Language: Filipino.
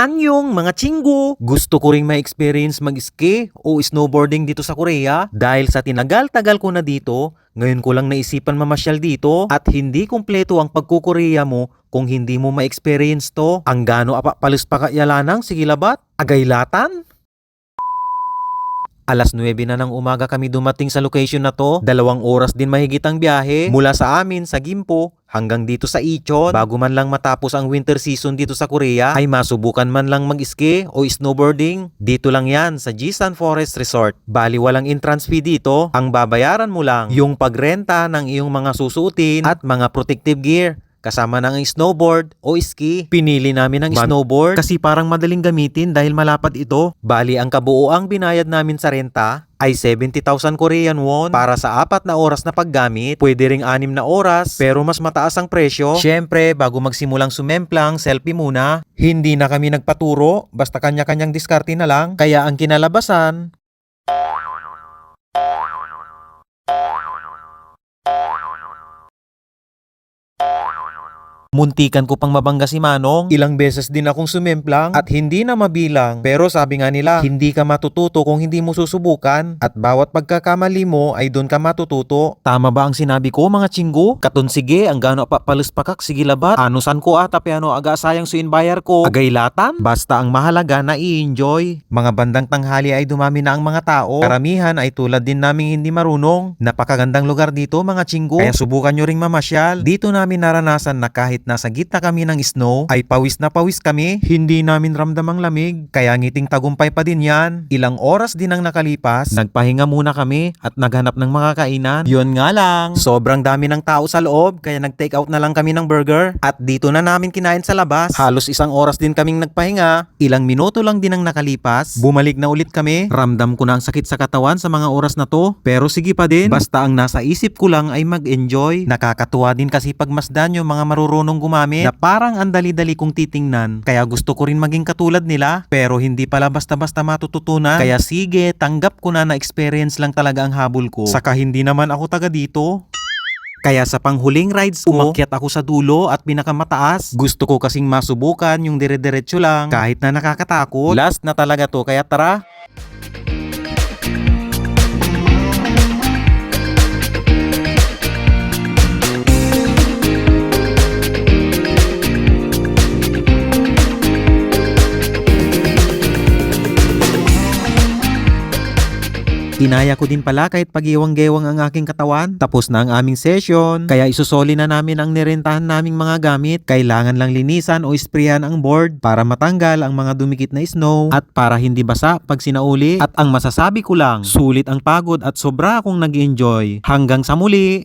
Anyong mga chinggo! Gusto ko ring ma-experience mag-ski o snowboarding dito sa Korea dahil sa tinagal-tagal ko na dito, ngayon ko lang naisipan mamasyal dito at hindi kumpleto ang pagkukorea mo kung hindi mo ma-experience to. Ang gano apapalis pa kayalanang sige labat? Agaylatan? Alas 9 na ng umaga kami dumating sa location na to. Dalawang oras din mahigit ang biyahe mula sa amin sa Gimpo hanggang dito sa Ichon. Bago man lang matapos ang winter season dito sa Korea ay masubukan man lang mag-ski o snowboarding. Dito lang yan sa Jisan Forest Resort. Bali walang entrance fee dito. Ang babayaran mo lang yung pagrenta ng iyong mga susuotin at mga protective gear kasama ng snowboard o ski. Pinili namin ang Man- snowboard kasi parang madaling gamitin dahil malapad ito. Bali, ang kabuoang binayad namin sa renta ay 70,000 Korean won para sa apat na oras na paggamit. Pwede ring anim na oras pero mas mataas ang presyo. Syempre, bago magsimulang sumemplang, selfie muna. Hindi na kami nagpaturo, basta kanya-kanyang diskarte na lang. Kaya ang kinalabasan, Muntikan ko pang mabangga si Manong. Ilang beses din akong sumemplang at hindi na mabilang. Pero sabi nga nila, hindi ka matututo kung hindi mo susubukan. At bawat pagkakamali mo ay doon ka matututo. Tama ba ang sinabi ko mga chinggo? Katon sige, ang gano pa pakak sige labat. Anusan ko ata piano aga sayang suin bayar ko. Agaylatan? Basta ang mahalaga na i-enjoy. Mga bandang tanghali ay dumami na ang mga tao. Karamihan ay tulad din naming hindi marunong. Napakagandang lugar dito mga chinggo. Kaya subukan nyo ring mamasyal. Dito namin naranasan na kahit nasa gitna kami ng snow, ay pawis na pawis kami. Hindi namin ramdam ang lamig. Kaya ngiting tagumpay pa din yan. Ilang oras din ang nakalipas. Nagpahinga muna kami at naghanap ng mga kainan. Yun nga lang. Sobrang dami ng tao sa loob kaya nag-take out na lang kami ng burger. At dito na namin kinain sa labas. Halos isang oras din kaming nagpahinga. Ilang minuto lang din ang nakalipas. Bumalik na ulit kami. Ramdam ko na ang sakit sa katawan sa mga oras na to. Pero sige pa din. Basta ang nasa isip ko lang ay mag-enjoy. Nakakatuwa din kasi pagmasdan yung mga marurunong gumamit na parang ang dali-dali kong titingnan. Kaya gusto ko rin maging katulad nila. Pero hindi pala basta-basta matututunan. Kaya sige, tanggap ko na na experience lang talaga ang habol ko. Saka hindi naman ako taga dito. Kaya sa panghuling rides ko, umakyat ako sa dulo at pinakamataas. Gusto ko kasing masubukan yung dire-diretso lang kahit na nakakatakot. Last na talaga to kaya tara. Inaya ko din pala kahit pagiwang-gewang ang aking katawan. Tapos na ang aming session. Kaya isusoli na namin ang nirentahan naming mga gamit. Kailangan lang linisan o isprayan ang board para matanggal ang mga dumikit na snow at para hindi basa pag sinauli. At ang masasabi ko lang, sulit ang pagod at sobra akong nag-enjoy. Hanggang sa muli!